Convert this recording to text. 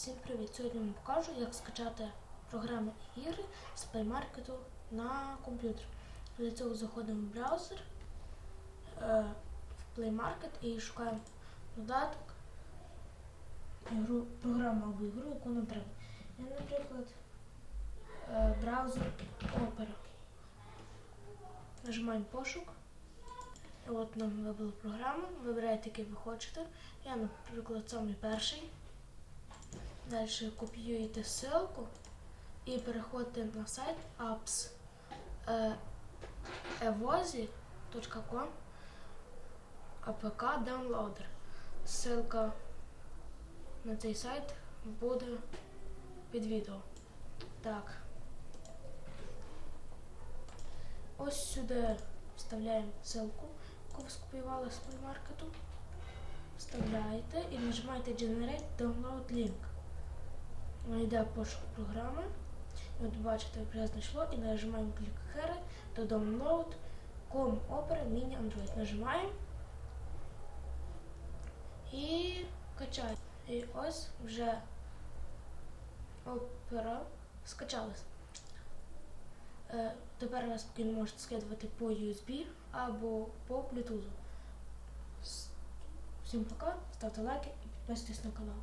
Всім привіт! Сьогодні вам покажу, як скачати програми ігри з Play Market на комп'ютер. Для цього заходимо в браузер е, в Play Market і шукаємо додаток, ігру, програму або ігру, яку нам треба. Я, наприклад, е, браузер Opera. Нажимаємо пошук. От нам вибрали програму, вибираєте, який ви хочете. Я, наприклад, самий перший. Далі копіюєте ссылку і переходите на сайт apps.evozi.com APK Downloader. Ссылка на цей сайт буде під відео. Так. Ось сюди вставляємо ссылку, яку ви скопіювали з плеймаркету. Вставляєте і нажимаєте Generate Download Link. Йде пошук програми. І от бачите, вже знайшло і нажимаємо клік here до Download Com Opera Mini Android. Нажимаємо і качаємо. І ось вже Opera скачалась. Е, Тепер ви спокійно можете скидувати по USB або по Bluetooth. Всім пока, ставте лайки і підписуйтесь на канал.